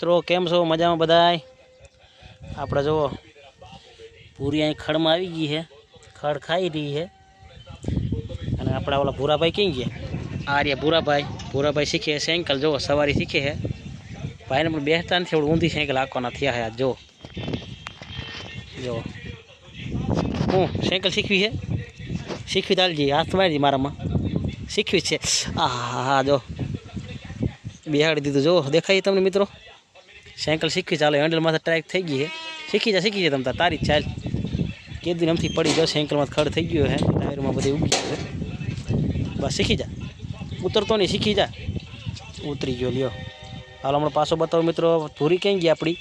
મિત્રો, કેમ છો? મજામાં બધાય? આપણે જુઓ, પૂરી અહીં ખડમાં આવી ગઈ છે ખડ ખાઈ રહી છે અને આપણા ઓલા ભૂરાભાઈ કઈ ગયા? આ રહ્યા ભૂરાભાઈ. ભૂરાભાઈ શીખે સાયકલ, જુઓ, સવારી શીખે છે. ભાઈને પણ બેસતા નથી, થોડું ઊંધી સાયકલ હાંકવાના થયા છે જો જો હું સાયકલ શીખવી છે શીખવી તાલજી હાથ મારી મારામાં. શીખવી છે. આ હા જો બિહાડી દીધું જો દેખાય તમને મિત્રો? સાયકલ શીખી ચાલો હેન્ડલ માથે ટ્રેક થઈ ગઈ છે. શીખી જા, શીખી જાય તમ તાર ચાલ કેદી નમથી પડી ગયો સાયકલમાં ખડ થઈ ગયો છે ટાયરમાં બધી ઉગી છે. બસ શીખી જા. ઉતરતો નહીં, શીખી જા. ઉતરી ગયો, લ્યો. હાલો, હમણાં પાછો બતાવો મિત્રો, ભૂરી ક્યાં ગઈ આપણી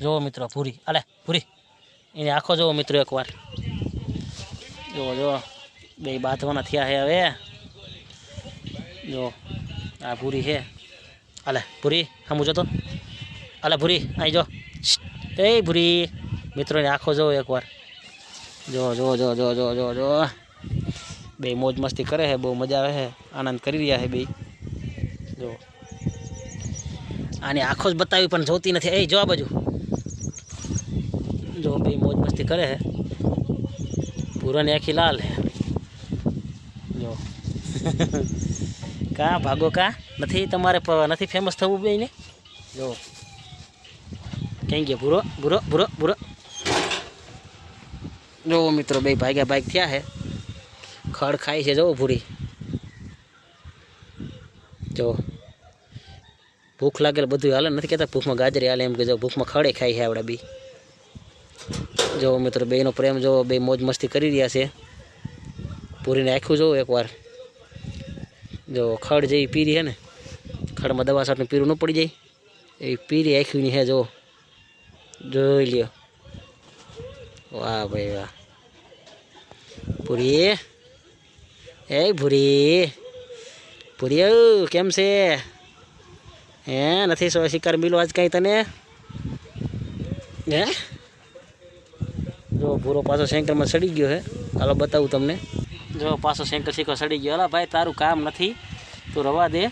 જુઓ મિત્રો, ભૂરી. અલે ભૂરી. એને આખો જુઓ મિત્રો એકવાર. જુઓ જુઓ. બે બાંધવાના થયા છે હવે. જો આ ભૂરી છે અલે ભૂરી, હમું જતો. અલે ભૂરી અહીં જો. એ ભૂરી. મિત્રોને આખો જો એકવાર. જો જો જો જો જો જો જો. બે મોજ મસ્તી કરે છે બહુ મજા આવે છે આનંદ કરી રહ્યા છે બે. જો. આની આખો જ બતાવી પણ જોતી નથી. એ જો આ બાજુ. જો બે મોજ મસ્તી કરે છે પૂરાની આખી લાલ છે જો. કા ભાગો કા? નથી તમારે પ- નથી ફેમસ થવું બે ને જો. ક્યાં ગયા ભૂરો ભૂરો ભૂરો ભૂરો જો મિત્રો બે ભાગ્યા ભાગ થયા છે ખડ ખાય છે જો ભૂરી જો ભૂખ લાગેલ બધું હાલે નથી કહેતા ભૂખમાં ગાજરી હાલે એમ કે જો ભૂખમાં ખડે ખાય છે આપણે બી જો મિત્રો બેનો પ્રેમ જો બે મોજ મસ્તી કરી રહ્યા છે પૂરીને આખું જોવો એકવાર જો ખડ જેવી પીરી છે ને ખડમાં દવા સાટનું પીરું ન પડી જાય એ પીરી આખીની છે જો જોઈ લ્યો. વાહ ભાઈ વાહ. પૂરી એ ભૂરી. ભૂરી કેમ છે? હે, નથી સો શિકાર મિલો આજ કાંઈ તને? હે? જો, ભૂરો પાછો સેન્કરમાં સડી ગયો હે. હાલો, બતાવું તમને. જો, પાછો સેન્કર શીખો સડી ગયો. અલા ભાઈ, તારું કામ નથી. તું રવા દે.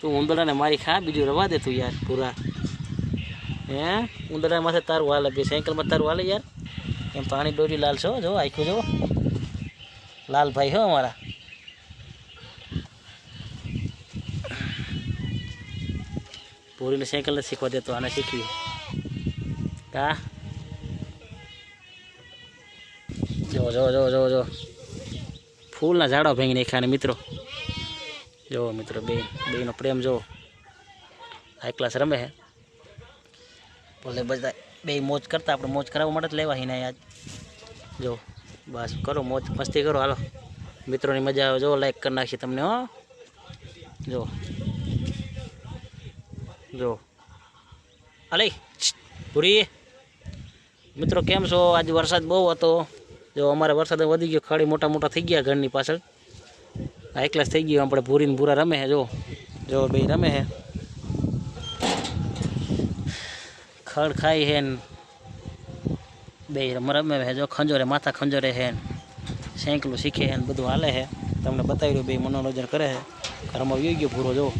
તું ઉંદડાને મારી ખા, બીજું રવા દે તું યાર પૂરા હે? ઉંદરા માથે તારું વાલે બે સાયકલમાં તારું વાલે યાર. એમ પાણી ડોરી લાલ છો જો આખું જો લાલ ભાઈ હો અમારા. પૂરીને સાયકલ નથી શીખવા દેતો આને શીખવી. કા? જો જો જો જો જો ફૂલના ઝાડો ભાંગી નાખ્યા મિત્રો. જો મિત્રો, બે બેનો પ્રેમ જો આ ક્લાસ રમે છે બોલે બધા બે મોજ કરતા, આપણે મોજ કરાવવા માટે જ લેવા હિના આજ. જો, બસ કરો મોજ, મસ્તી કરો. હાલો, મિત્રોની મજા આવે. જો લાઈક કરી નાખી તમને, હો. જો. જો. અલે પૂરી. મિત્રો, કેમ છો? આજે વરસાદ બહુ હતો. જો, અમારે વરસાદ વધી ગયો. ખાડી મોટા મોટા થઈ ગયા ઘરની પાછળ. આ એકલાસ થઈ ગયો. આપણે ભૂરીને ભૂરા રમે છે જો. જો, બે રમે છે ખડ ખાઈ હેન. બે રમે હે જો, ખંજોરે, માથા ખંજોરે હેન સેંકલું શીખે હેન બધું હાલે હે. તમને બતાવી રહ્યું બે મનોરંજન કરે છે ઘરમાં વી ગયો ભૂરો, જો.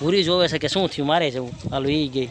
ભૂરી જોવે છે કે શું થયું, મારે જવું? હાલો એ ગઈ.